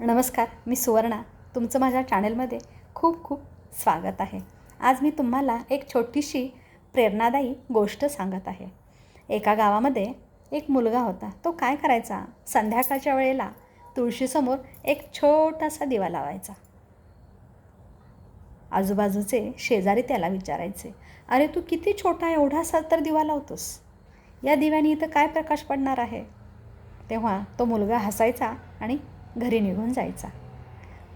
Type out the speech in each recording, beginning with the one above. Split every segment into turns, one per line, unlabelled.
नमस्कार मी सुवर्णा. तुमचं माझ्या चॅनलमध्ये खूप खूप स्वागत आहे. आज मी तुम्हाला एक छोटीशी प्रेरणादायी गोष्ट सांगत आहे. एका गावामध्ये एक मुलगा होता. तो काय करायचा? संध्याकाळच्या वेळेला तुळशीसमोर एक छोटासा दिवा लावायचा. आजूबाजूचे शेजारी त्याला विचारायचे अरे तू किती छोटा एवढासा तर दिवा लावतोस. या दिव्याने इथं काय प्रकाश पडणार आहे? तेव्हा तो मुलगा हसायचा आणि घरी निघून जायचा.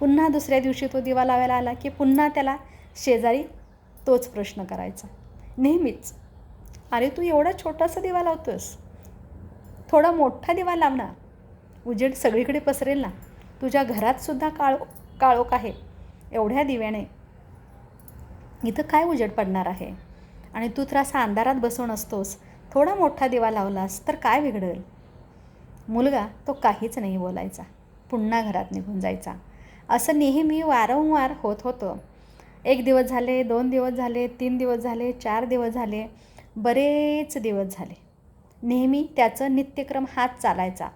पुन्हा दुसऱ्या दिवशी तो दिवा लावायला आला की पुन्हा त्याला शेजारी तोच प्रश्न करायचा. नेहमीच अरे तू एवढा छोटासा दिवा लावतोस. थोडा मोठा दिवा लाव ना. उजेड सगळीकडे पसरेल ना. तुझ्या घरातसुद्धा काळो काळोख आहे. एवढ्या दिव्याने. इथं काय उजेड पडणार आहे? आणि तू तर असा अंधारात बसून असतोस. थोडा मोठा दिवा लावलास तर काय बिघडेल? मुलगा तो काहीच नाही बोलायचा. पुन्हा घरात निघून जायचा. असं नेहमी वारंवार होत होतं. एक दिवस झाले दोन दिवस झाले तीन दिवस झाले चार दिवस झाले बरेच दिवस झाले. नेहमी त्याचं नित्यक्रम हात चालायचा.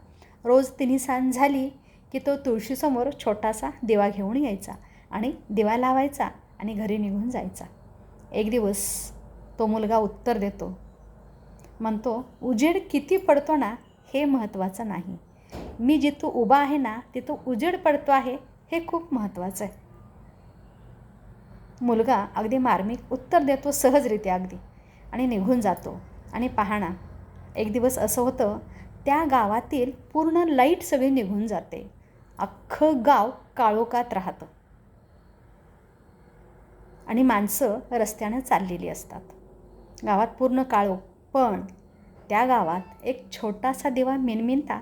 रोज तिन्ही सांज झाली की तो तुळशीसमोर छोटासा दिवा घेऊन यायचा आणि दिवा लावायचा आणि घरी निघून जायचा. एक दिवस तो मुलगा उत्तर देतो. म्हणतो उजेड किती पडतो ना हे महत्त्वाचं नाही. मी जिथं उभा आहे ना तिथं उजेड पडतो आहे हे खूप महत्त्वाचं आहे. मुलगा अगदी मार्मिक उत्तर देतो सहजरित्या अगदी. आणि निघून जातो. आणि पाहणा एक दिवस असं होतं त्या गावातील पूर्ण लाइट सगळी निघून जाते. अख्खं गाव काळोखात राहतं. आणि माणसं रस्त्यानं चाललेली असतात. गावात पूर्ण काळो पण त्या गावात एक छोटासा दिवा मिनमिनता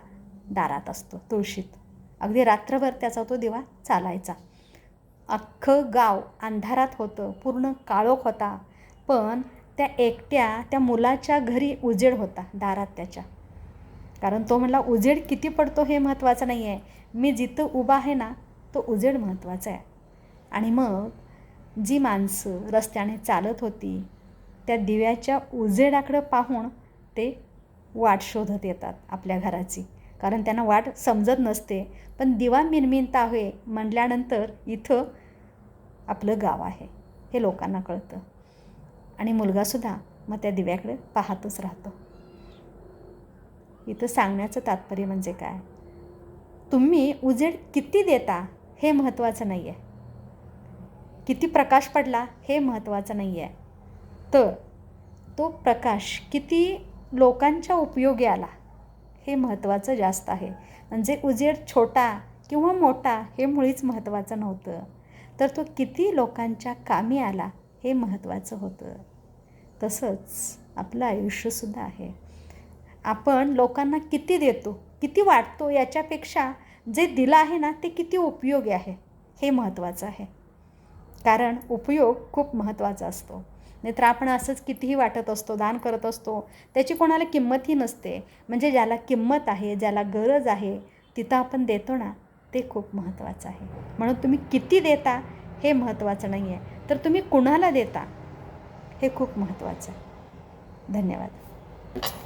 दारात असतो तुळशीत. अगदी रात्रभर त्याचा तो दिवा चालायचा. अख्खं गाव अंधारात होतं पूर्ण काळोख होता. पण त्या एकट्या त्या मुलाच्या घरी उजेड होता दारात त्याच्या. कारण तो म्हणला उजेड किती पडतो हे महत्त्वाचं नाही आहे मी जिथं उभा आहे ना तो उजेड महत्त्वाचा आहे. आणि मग जी माणसं रस्त्याने चालत होती त्या दिव्याच्या उजेडाकडं पाहून ते वाट शोधत येतात आपल्या घराची. कारण त्यांना वाट समजत नसते. पण दिवा मिनमिनता आहे म्हटल्यानंतर इथं आपलं गाव आहे हे लोकांना कळतं. आणि मुलगासुद्धा मग त्या दिव्याकडे पाहतच राहतो. इथं सांगण्याचं तात्पर्य म्हणजे काय? तुम्ही उजेड किती देता हे महत्त्वाचं नाही आहे किती प्रकाश पडला हे महत्त्वाचं नाही आहे तर तो प्रकाश किती लोकांच्या उपयोगी आला हे महत्त्वाचं जास्त आहे. म्हणजे उजेड छोटा किंवा मोठा हे मुळीच महत्त्वाचं नव्हतं. तर तो किती लोकांच्या कामी आला हे महत्त्वाचं होतं. तसंच आपलं आयुष्यसुद्धा आहे. आपण लोकांना किती देतो किती वाटतो याच्यापेक्षा जे दिलं आहे ना ते किती उपयोगी आहे हे महत्त्वाचं आहे. कारण उपयोग खूप महत्त्वाचा असतो. नाहीतर आपण असंच कितीही वाटत असतो दान करत असतो त्याची कोणाला किंमतही नसते. म्हणजे ज्याला किंमत आहे ज्याला गरज आहे तिथं आपण देतो ना ते खूप महत्त्वाचं आहे. म्हणून तुम्ही किती देता हे महत्त्वाचं नाही आहे तर तुम्ही कुणाला देता हे खूप महत्त्वाचं आहे. धन्यवाद.